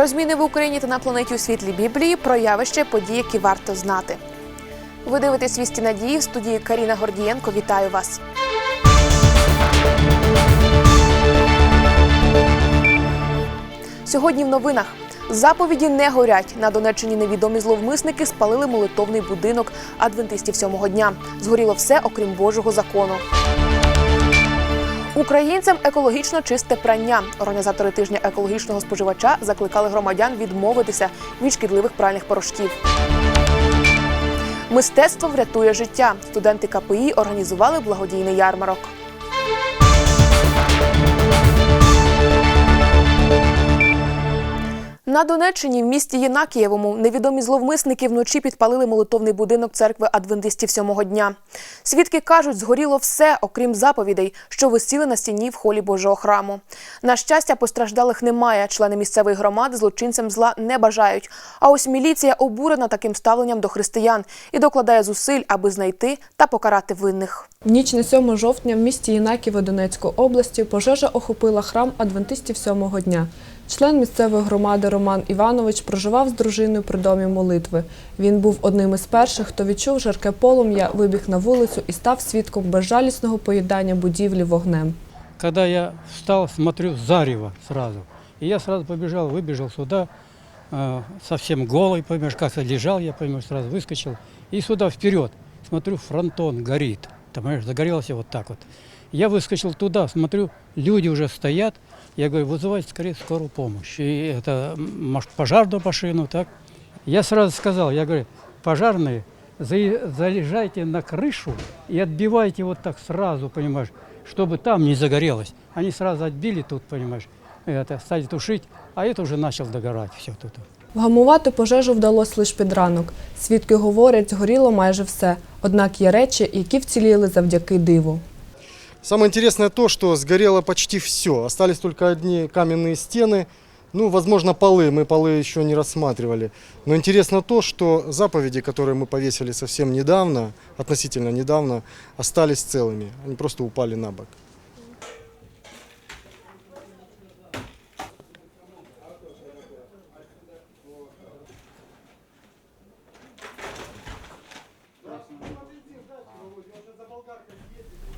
Про зміни в Україні та на планеті у світлі Біблії, про явище, події, які варто знати. Ви дивитесь «Вісті надії в студії Каріна Гордієнко. Вітаю вас. Сьогодні в новинах заповіді не горять. На Донеччині невідомі зловмисники спалили молитовний будинок адвентистів сьомого дня. Згоріло все, окрім Божого закону. Українцям екологічно чисте прання. Організатори тижня екологічного споживача закликали громадян відмовитися від шкідливих пральних порошків. Мистецтво врятує життя. Студенти КПІ організували благодійний ярмарок. На Донеччині в місті Єнакієвому невідомі зловмисники вночі підпалили молитовний будинок церкви адвентистів сьомого дня. Свідки кажуть, згоріло все, окрім заповідей, що висіли на стіні в холі Божого храму. На щастя, постраждалих немає. Члени місцевої громади злочинцям зла не бажають. А ось міліція обурена таким ставленням до християн і докладає зусиль, аби знайти та покарати винних. Ніч на 7 жовтня в місті Єнаківо Донецької області пожежа охопила храм адвентистів сьомого дня. Член місцевої громади Роман Іванович проживав з дружиною при домі молитви. Він був одним із перших, хто відчув жарке полум'я, вибіг на вулицю і став свідком безжалісного поїдання будівлі вогнем. Когда я встал, смотрю, зарево сразу. И я сразу побежал, выбежал сюда, э, совсем голый, понимаешь, как лежал, я, понимаешь, сразу выскочил. И сюда вперед, смотрю, фронтон горит. Ты понимаешь, загорелся вот так вот. Я выскочил туда, смотрю, люди уже стоят. Я говорю, вызывайте скорее скорую помощь. И это, м, может, пожарную машину, так. Я сразу сказал, я говорю, пожарные, за- залезайте на крышу и отбивайте вот так сразу, понимаешь, чтобы там не загорелось. Они сразу отбили тут, понимаешь, это, стали тушить, а это уже начал догорать все тут. Вгамувати пожежу вдалося лише під ранок. Свідки говорять, згоріло майже все. Однак є речі, які вціліли завдяки диву. Самое интересное то, что сгорело почти все. Остались только одни каменные стены. Ну, возможно, полы. Мы полы еще не рассматривали. Но интересно то, что заповеди, которые мы повесили совсем недавно, относительно недавно, остались целыми. Они просто упали на бок.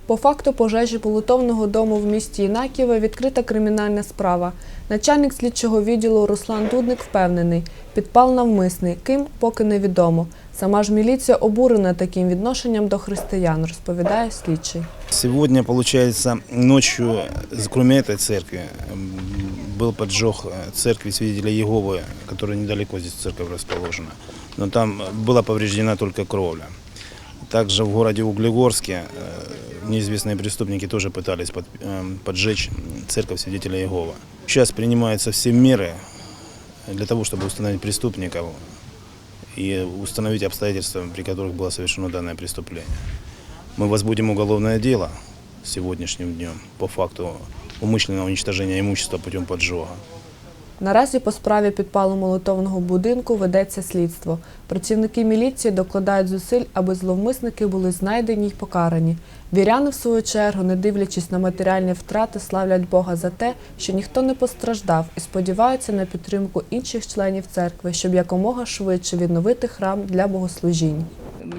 По факту пожежі молитовного дому в місті Інаківе відкрита кримінальна справа. Начальник слідчого відділу Руслан Дудник впевнений, підпал навмисний, ким поки невідомо. Сама ж міліція обурена таким відношенням до християн, розповідає слідчий. Сегодня, получается, ночью, кроме этой церкви, м, был поджог э, церкви свидетелей Иеговы, которая недалеко здесь церковь расположена. Но там была повреждена только кровля. Также в городе Углегорске э, неизвестные преступники тоже пытались под- эм, поджечь церковь свидетелей Иеговы. Сейчас принимаются все меры для того, чтобы установить преступников и установить обстоятельства, при которых было совершено данное преступление. Мы возбудим уголовное дело сегодняшним днем по факту умышленного уничтожения имущества путем поджога. Наразі по справі підпалу молитовного будинку ведеться слідство. Працівники міліції докладають зусиль, аби зловмисники були знайдені й покарані. Віряни, в свою чергу, не дивлячись на матеріальні втрати, славлять Бога за те, що ніхто не постраждав, і сподіваються на підтримку інших членів церкви, щоб якомога швидше відновити храм для богослужінь.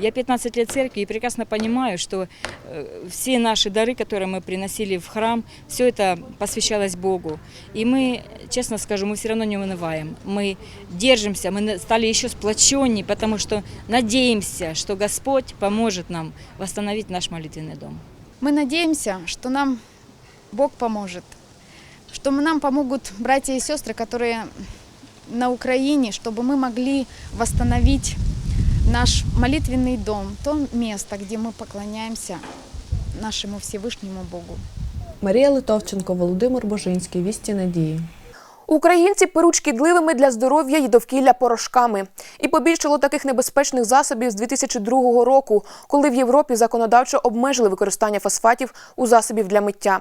Я 15 лет церкви и прекрасно понимаю, что э, все наши дары, которые мы приносили в храм, все это посвящалось Богу. И мы, честно скажу, мы все равно не унываем. Мы держимся, мы стали еще сплоченнее, потому что надеемся, что Господь поможет нам восстановить наш молитвенный дом. Мы надеемся, что нам Бог поможет, что нам помогут братья и сестры, которые на Украине, чтобы мы могли восстановить наш молитвенный дом, то место, где мы поклоняемся нашему Всевышнему Богу. Марія Литовченко, Володимир Божинський, Вісті Надії. Українці перуть шкідливими для здоров'я і довкілля порошками. І побільшало таких небезпечних засобів з 2002 року, коли в Європі законодавчо обмежили використання фосфатів у засобів для миття.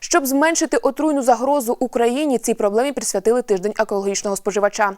Щоб зменшити отруйну загрозу Україні, цій проблемі присвятили тиждень екологічного споживача.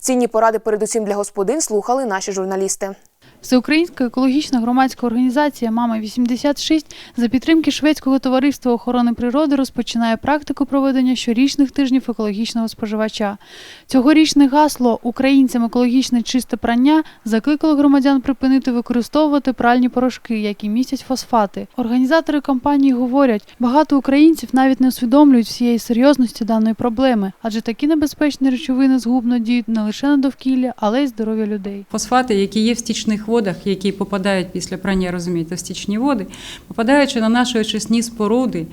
Цінні поради, передусім для господин, слухали наші журналісти. Всеукраїнська екологічна громадська організація Мама 86 за підтримки шведського товариства охорони природи розпочинає практику проведення щорічних тижнів екологічного споживача. Цьогорічне гасло Українцям екологічне чисте прання закликало громадян припинити використовувати пральні порошки, які містять фосфати. Організатори кампанії говорять, багато українців навіть не усвідомлюють всієї серйозності даної проблеми, адже такі небезпечні речовини згубно діють не лише на довкілля, але й здоров'я людей. Фосфати, які є в стічних водах, які попадають після прання, розумієте, в стічні води, попадаючи на наші очисні споруди,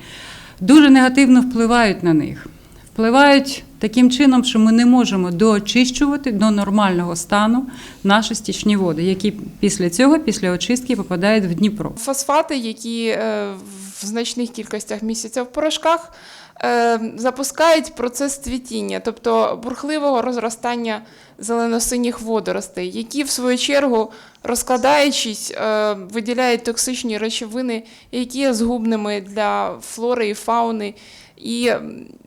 дуже негативно впливають на них. Впливають таким чином, що ми не можемо доочищувати до нормального стану наші стічні води, які після цього, після очистки, попадають в Дніпро. Фосфати, які е, в значних кількостях містяться в порошках, запускають процес цвітіння, тобто бурхливого розростання зеленосиніх водоростей, які в свою чергу, розкладаючись, е, виділяють токсичні речовини, які є згубними для флори і фауни. І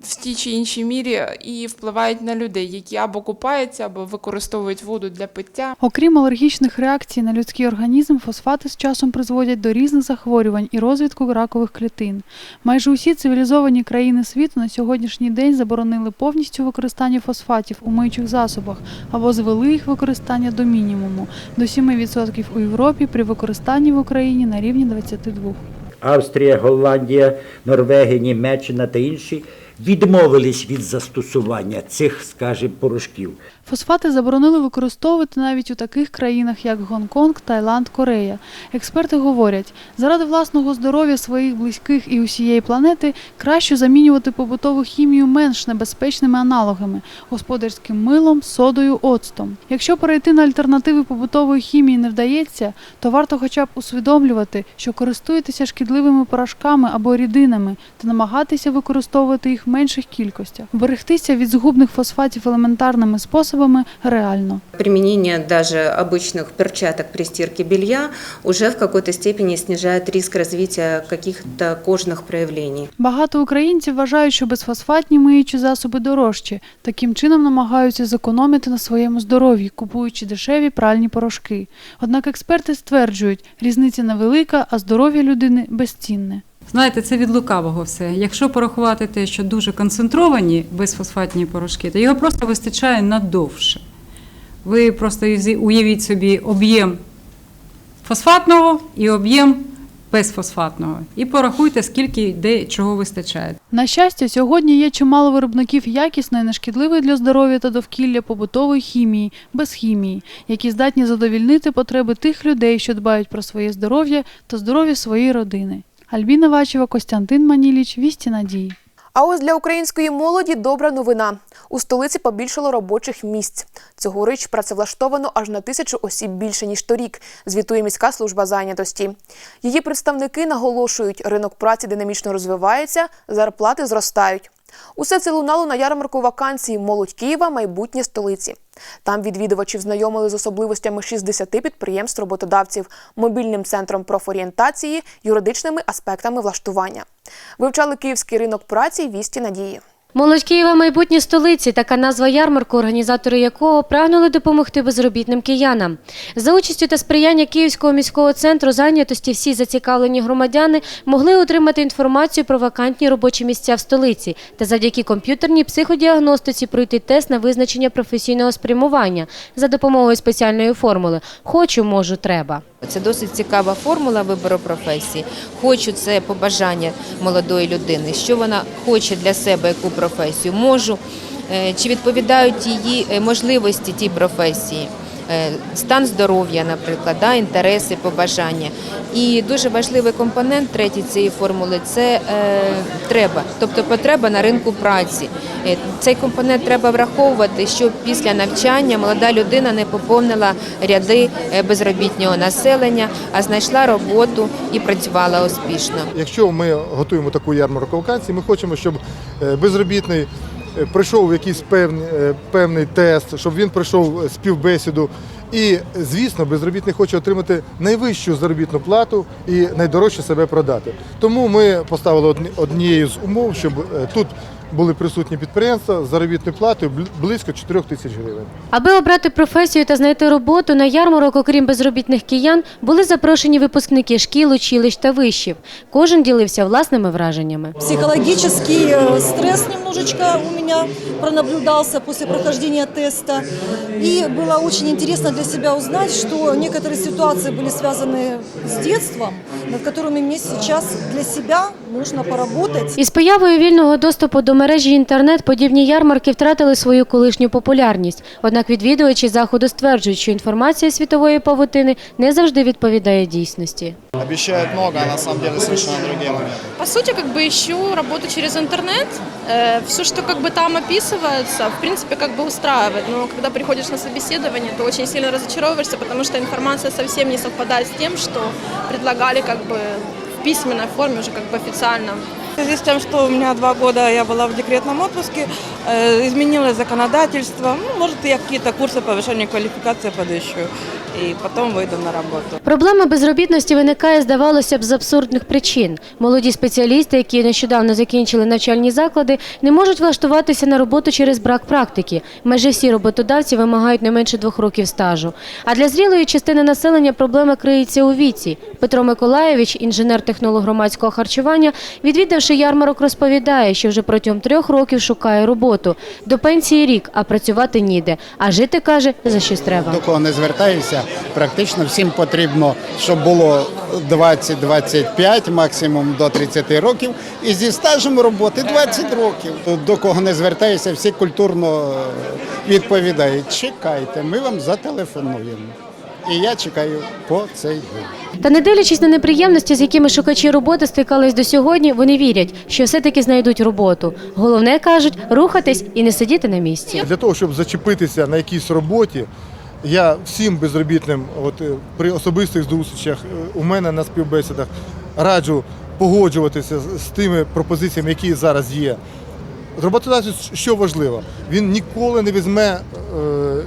в тій чи іншій мірі і впливають на людей, які або купаються, або використовують воду для пиття. Окрім алергічних реакцій на людський організм, фосфати з часом призводять до різних захворювань і розвитку ракових клітин. Майже усі цивілізовані країни світу на сьогоднішній день заборонили повністю використання фосфатів у миючих засобах або звели їх використання до мінімуму до 7% у Європі при використанні в Україні на рівні 22%. Австрія, Голландія, Норвегія, Німеччина та інші відмовились від застосування цих, скажімо, порошків. Фосфати заборонили використовувати навіть у таких країнах, як Гонконг, Таїланд, Корея. Експерти говорять, заради власного здоров'я своїх близьких і усієї планети краще замінювати побутову хімію менш небезпечними аналогами господарським милом, содою, оцтом. Якщо перейти на альтернативи побутової хімії не вдається, то варто хоча б усвідомлювати, що користуєтеся шкідливими порошками або рідинами та намагатися використовувати їх в менших кількостях. Вберегтися від згубних фосфатів елементарними способами реально. Применение даже обычных перчаток при стирке белья уже в какой-то степени снижает риск развития каких-то кожных проявлений. Багато українців вважають, що безфосфатні миючі засоби дорожчі. Таким чином намагаються зекономити на своєму здоров'ї, купуючи дешеві пральні порошки. Однак експерти стверджують, різниця невелика, а здоров'я людини безцінне. Знаєте, це від лукавого все. Якщо порахувати те, що дуже концентровані безфосфатні порошки, то його просто вистачає надовше. Ви просто уявіть собі об'єм фосфатного і об'єм безфосфатного. І порахуйте, скільки де чого вистачає. На щастя, сьогодні є чимало виробників якісної, нешкідливої для здоров'я та довкілля побутової хімії, без хімії, які здатні задовільнити потреби тих людей, що дбають про своє здоров'я та здоров'я своєї родини. Альбіна Вачева, Костянтин Маніліч, Вісті Надії. А ось для української молоді добра новина. У столиці побільшало робочих місць. Цьогоріч працевлаштовано аж на тисячу осіб більше ніж торік, звітує міська служба зайнятості. Її представники наголошують, ринок праці динамічно розвивається, зарплати зростають. Усе це лунало на ярмарку вакансій Молодь Києва майбутнє столиці. Там відвідувачів знайомили з особливостями 60 підприємств роботодавців, мобільним центром профорієнтації, юридичними аспектами влаштування. Вивчали київський ринок праці вісті надії. Молодь Києва майбутні столиці така назва ярмарку, організатори якого прагнули допомогти безробітним киянам. За участю та сприяння Київського міського центру зайнятості всі зацікавлені громадяни могли отримати інформацію про вакантні робочі місця в столиці та завдяки комп'ютерній психодіагностиці пройти тест на визначення професійного спрямування за допомогою спеціальної формули Хочу, можу, треба. Це досить цікава формула вибору професії. Хочу це побажання молодої людини, що вона хоче для себе, яку професію можу, е, чи відповідають її е, можливості тій професії. Е, Стан здоров'я, наприклад, да, інтереси, побажання. І дуже важливий компонент третій цієї формули це е, треба, тобто потреба на ринку праці. Е, Цей компонент треба враховувати, щоб після навчання молода людина не поповнила ряди безробітнього населення, а знайшла роботу і працювала успішно. Якщо ми готуємо таку ярмарку вакансій, ми хочемо, щоб безробітний пройшов якийсь певний, е, певний тест, щоб він пройшов е, співбесіду. І, звісно, безробітний хоче отримати найвищу заробітну плату і найдорожче себе продати. Тому ми поставили одні- однією з умов, щоб е, тут були присутні підприємства з заробітною платою бл- близько 4 тисяч гривень. Аби обрати професію та знайти роботу, на ярмарок, окрім безробітних киян, були запрошені випускники шкіл, училищ та вишів. Кожен ділився власними враженнями. Психологический э, стресс немножечко у меня пронаблюдался после прохождения теста. И было очень интересно для себя узнать, что некоторые ситуации были связаны с детством, над которыми мне сейчас для себя нужно поработать. Із появою вільного доступу до мережі інтернет подібні ярмарки втратили свою колишню популярність. Однак відвідувачі заходу стверджують, що інформація світової павутини не завжди відповідає дійсності. Обещают много, а на самом деле совершенно другие моменты. По сути, как бы ищу работу через интернет. все, что как бы там описывается, в принципе, как бы устраивает. Но когда приходишь на собеседование, то очень сильно разочаровываешься, потому что информация совсем не совпадает с тем, что предлагали как бы в письменной форме, уже как бы официально. В связи с тем, что у меня два года я была в декретном отпуске, э, изменилось законодательство. Ну, может, я какие-то курсы повышения квалификации подыщу и потом выйду на работу. Проблема безробітності виникає, здавалося б, з абсурдних причин. Молоді спеціалісти, які нещодавно закінчили навчальні заклади, не можуть влаштуватися на роботу через брак практики. Майже всі роботодавці вимагають не менше двох років стажу. А для зрілої частини населення проблема криється у віці. Петро Миколаєвич, інженер-технолог громадського харчування, відвідавши ярмарок, розповідає, що вже протягом трьох років шукає роботу. До пенсії рік, а працювати ніде. А жити каже за щось треба. До кого не звертаюся, практично всім потрібно, щоб було 20-25, максимум до 30 років, і зі стажем роботи 20 років. До кого не звертаюся, всі культурно е, відповідають. Чекайте, ми вам зателефонуємо. І я чекаю по цей день. Та не дивлячись на неприємності, з якими шукачі роботи стикались до сьогодні, вони вірять, що все-таки знайдуть роботу. Головне кажуть, рухатись і не сидіти на місці. Для того, щоб зачепитися на якійсь роботі, я всім безробітним, от е, при особистих зустрічах е, у мене на співбесідах раджу погоджуватися з тими пропозиціями, які зараз є. Роботодавець, що важливо, він ніколи не візьме е,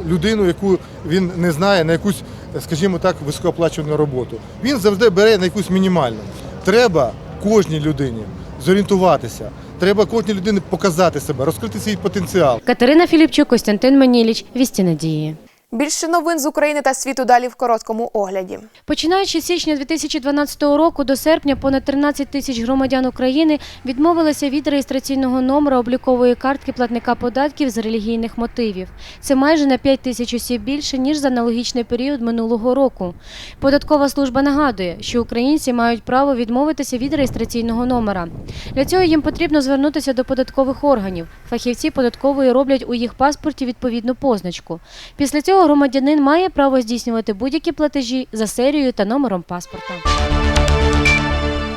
людину, яку він не знає, на якусь, скажімо так, високооплачувану роботу. Він завжди бере на якусь мінімальну. Треба кожній людині зорієнтуватися. Треба кожній людині показати себе, розкрити свій потенціал. Катерина Філіпчук, Костянтин Маніліч, Вісті Надії. Більше новин з України та світу далі в короткому огляді. Починаючи з січня 2012 року до серпня понад 13 тисяч громадян України відмовилися від реєстраційного номера облікової картки платника податків з релігійних мотивів. Це майже на 5 тисяч осіб більше ніж за аналогічний період минулого року. Податкова служба нагадує, що українці мають право відмовитися від реєстраційного номера. Для цього їм потрібно звернутися до податкових органів. Фахівці податкової роблять у їх паспорті відповідну позначку. Після цього громадянин має право здійснювати будь-які платежі за серією та номером паспорта.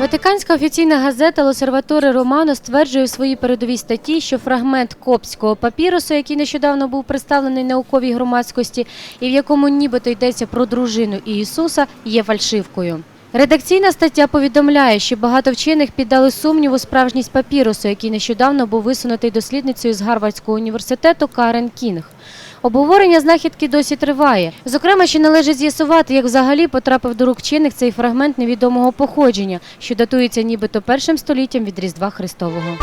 Ватиканська офіційна газета Лосерваторе Романо стверджує в своїй передовій статті, що фрагмент коптського папірусу, який нещодавно був представлений науковій громадськості, і в якому нібито йдеться про дружину Ісуса, є фальшивкою. Редакційна стаття повідомляє, що багато вчених піддали сумніву справжність папірусу, який нещодавно був висунутий дослідницею з Гарвардського університету Карен Кінг. Обговорення знахідки досі триває. Зокрема, ще належить з'ясувати, як взагалі потрапив до рук вчених цей фрагмент невідомого походження, що датується нібито першим століттям від Різдва Христового.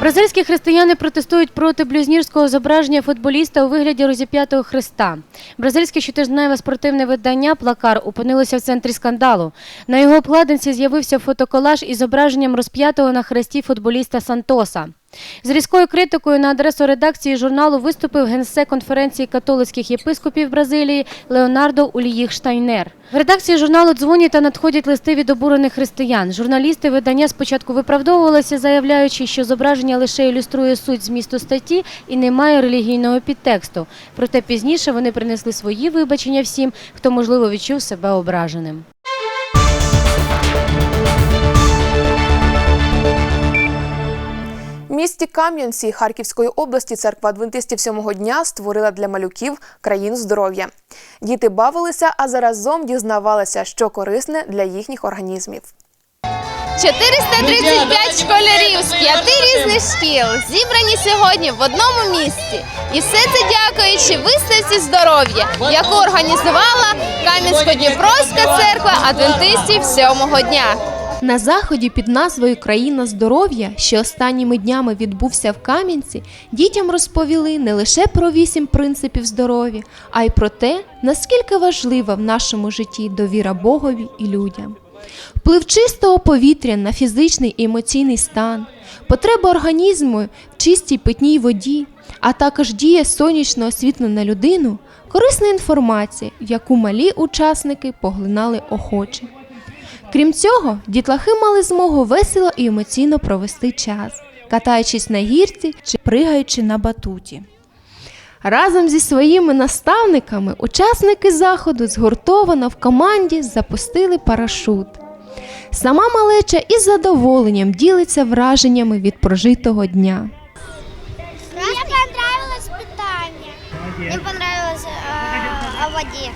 Бразильські християни протестують проти блюзнірського зображення футболіста у вигляді розіп'ятого Христа. Бразильське щотижневе спортивне видання Плакар опинилося в центрі скандалу. На його обкладинці з'явився фотоколаж із зображенням розп'ятого на хресті футболіста Сантоса. З різкою критикою на адресу редакції журналу виступив генсек конференції католицьких єпископів Бразилії Леонардо Уліїх Штайнер. В редакції журналу дзвонять та надходять листи від обурених християн. Журналісти видання спочатку виправдовувалися, заявляючи, що зображення лише ілюструє суть змісту статті і не має релігійного підтексту. Проте пізніше вони принесли свої вибачення всім, хто можливо відчув себе ображеним. Місті Кам'янці Харківської області церква адвентистів сьомого дня створила для малюків країну здоров'я. Діти бавилися, а заразом дізнавалися, що корисне для їхніх організмів. 435 школярів з п'яти різних шкіл зібрані сьогодні в одному місці. І все це дякуючи виставці здоров'я, яку організувала Кам'янсько-Дніпровська церква адвентистів сьомого дня. На заході під назвою Країна здоров'я, що останніми днями відбувся в Кам'янці, дітям розповіли не лише про вісім принципів здоров'я, а й про те, наскільки важлива в нашому житті довіра Богові і людям. Вплив чистого повітря на фізичний і емоційний стан, потреба організму в чистій питній воді, а також дія сонячного світла на людину корисна інформація, яку малі учасники поглинали охоче. Крім цього, дітлахи мали змогу весело і емоційно провести час, катаючись на гірці чи пригаючи на батуті. Разом зі своїми наставниками учасники заходу згуртовано в команді запустили парашут. Сама малеча із задоволенням ділиться враженнями від прожитого дня. Мне понравилось питание. Мне понравилось э, о воде.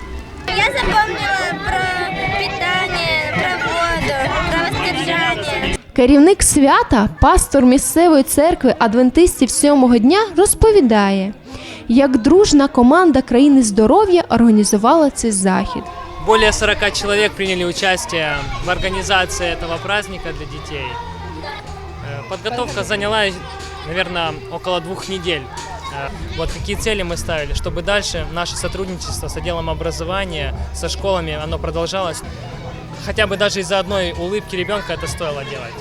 Я запомнила про питание, про воду, про воздержание. Керівник свята, пастор місцевої церкви адвентистів сьомого дня, розповідає, як дружна команда країни здоров'я організувала цей захід. Более 40 человек приняли участие в организации этого праздника для детей. Э, Подготовка заняла, наверное, около двух недель. Э, Вот какие цели мы ставили, чтобы дальше наше сотрудничество с отделом образования, со школами, оно продолжалось. Хотя бы даже из-за одной улыбки ребенка это стоило делать.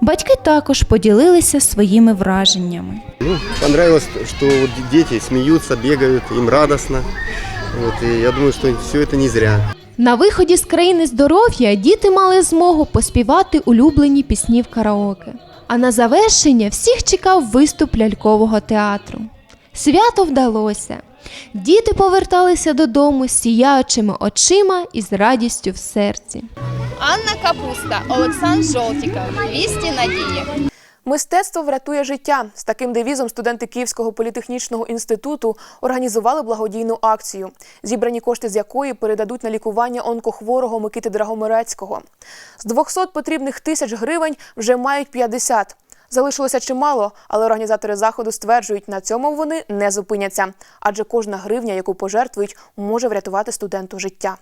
Батьки також поділилися своїми враженнями. Ну, понравилось, что вот дети смеются, бегают, им радостно. Вот, и я думаю, что все это не зря. На виході з країни здоров'я діти мали змогу поспівати улюблені пісні в караоке. А на завершення всіх чекав виступ лялькового театру. Свято вдалося. Діти поверталися додому з сіяючими очима і з радістю в серці. Анна Капуста, Олександр Жолтіков. Вісті надії. Мистецтво врятує життя. З таким девізом студенти Київського політехнічного інституту організували благодійну акцію, зібрані кошти з якої передадуть на лікування онкохворого Микити Драгомирецького. З 200 потрібних тисяч гривень вже мають 50. Залишилося чимало, але організатори заходу стверджують, на цьому вони не зупиняться, адже кожна гривня, яку пожертвують, може врятувати студенту життя.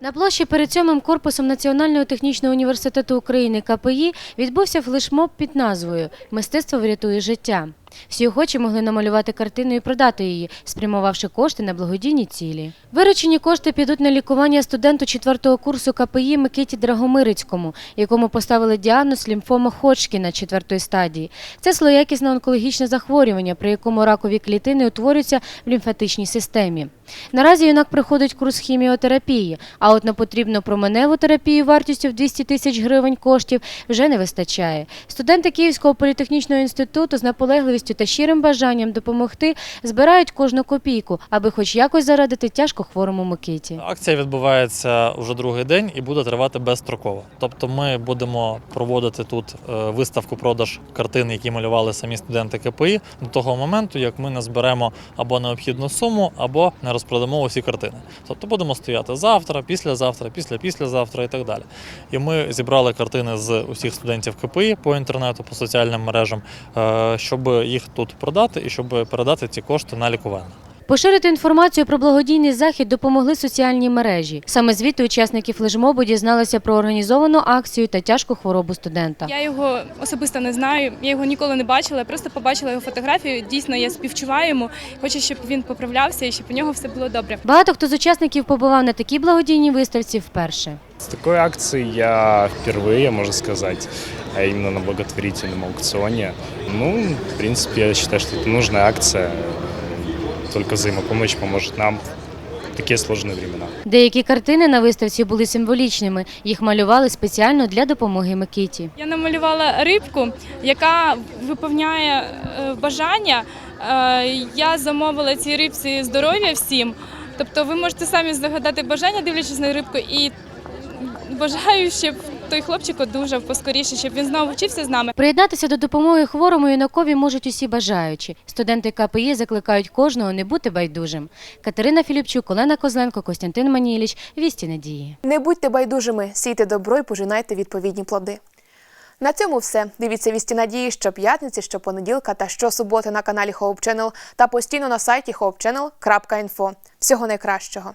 На площі перед сьомим корпусом Національного технічного університету України КПІ відбувся флешмоб під назвою Мистецтво врятує життя. Всі охочі могли намалювати картину і продати її, спрямувавши кошти на благодійні цілі. Виручені кошти підуть на лікування студенту четвертого курсу КПІ Микиті Драгомирицькому, якому поставили діагноз лімфома Ходжкіна четвертої стадії. Це злоякісне онкологічне захворювання, при якому ракові клітини утворюються в лімфатичній системі. Наразі юнак проходить курс хіміотерапії, а от на потрібну променеву терапію вартістю в 200 тисяч гривень коштів вже не вистачає. Студенти Київського політехнічного інституту з наполегливістю та щирим бажанням допомогти збирають кожну копійку, аби хоч якось зарадити тяжко хворому Микиті. Акція відбувається уже другий день і буде тривати безстроково. Тобто ми будемо проводити тут е, виставку продаж картин, які малювали самі студенти КПІ, до того моменту, як ми не зберемо або необхідну суму, або не розпродамо усі картини. Тобто будемо стояти завтра, післязавтра, після післязавтра і так далі. І ми зібрали картини з усіх студентів КПІ по інтернету, по соціальним мережам, е, щоб їх тут продати і щоб передати ці кошти на лікування. Поширити інформацію про благодійний захід допомогли соціальні мережі. Саме звідти учасники флешмобу дізналися про організовану акцію та тяжку хворобу студента. Я його особисто не знаю, я його ніколи не бачила, я просто побачила його фотографію. Дійсно, я співчуваю йому. Хочу, щоб він поправлявся і щоб у нього все було добре. Багато хто з учасників побував на такій благодійній виставці вперше. С такой акцией я впервые, можно сказать, а именно на благотворительном аукционе. Ну, в принципе, я считаю, что это нужная акция. Только взаимопомощь поможет нам в такие сложные времена. Деякі картини на виставці були символічними. Їх малювали спеціально для допомоги Микиті. Я намалювала рибку, яка виповняє е, бажання. Е, Я замовила цій рибці здоров'я всім. Тобто ви можете самі загадати бажання, дивлячись на рибку, і бажаю, щоб той хлопчик одужав поскоріше, щоб він знову вчився з нами. Приєднатися до допомоги хворому юнакові можуть усі бажаючі. Студенти КПІ закликають кожного не бути байдужим. Катерина Філіпчук, Олена Козленко, Костянтин Маніліч. Вісті надії. Не будьте байдужими, сійте добро і пожинайте відповідні плоди. На цьому все. Дивіться вісті надії щоп'ятниці, щопонеділка та щосуботи на каналі Hope Channel та постійно на сайті hopechannel.info. Всього найкращого.